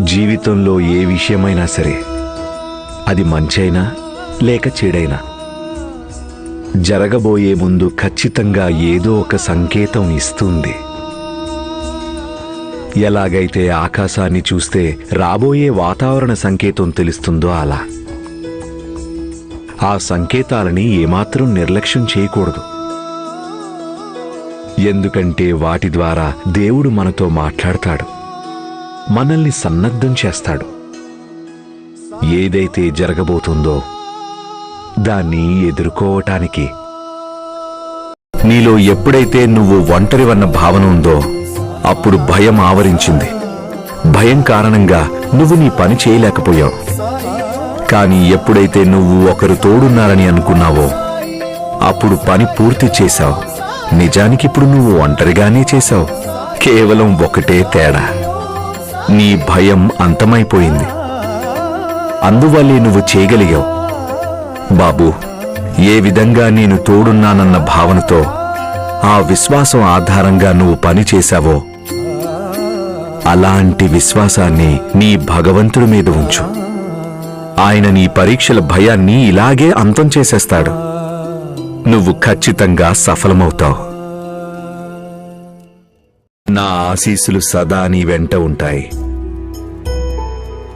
జీవితంలో ఏ విషయమైనా సరే అది మంచైనా లేక చెడైనా. జరగబోయే ముందు ఖచ్చితంగా ఏదో ఒక సంకేతం ఇస్తుంది. ఎలాగైతే ఆకాశాన్ని చూస్తే రాబోయే వాతావరణ సంకేతం తెలుస్తుందో అలా. ఆ సంకేతాలని ఏమాత్రం నిర్లక్ష్యం చేయకూడదు. ఎందుకంటే వాటి ద్వారా దేవుడు మనతో మాట్లాడతాడు. మనల్ని సన్నద్ధం చేస్తాడు. ఏదైతే జరగబోతుందో దాన్ని ఎదుర్కోవటానికి. నీలో ఎప్పుడైతే నువ్వు ఒంటరివన్న భావన ఉందో అప్పుడు భయం ఆవరించింది. భయం కారణంగా నువ్వు నీ పని చేయలేకపోయావు. కానీ ఎప్పుడైతే నువ్వు ఒకరు తోడున్నారని అనుకున్నావో అప్పుడు పని పూర్తి చేశావు. నిజానికి ఇప్పుడు నువ్వు ఒంటరిగానే చేశావు. కేవలం ఒకటే తేడా. నీ భయం అంతమైపోయింది. అందువల్లే నువ్వు చేయగలిగావు. బాబు ఏ విధంగా నేను తోడున్నానన్న భావనతో ఆ విశ్వాసం ఆధారంగా నువ్వు పని చేశావో అలాంటి విశ్వాసాన్ని నీ భగవంతుడి మీద ఉంచు. ఆయన నీ పరీక్షల భయాన్ని ఇలాగే అంతం చేసేస్తాడు. నువ్వు ఖచ్చితంగా సఫలమవుతావు. నా ఆశీస్సులు సదా నీ వెంట ఉంటాయి.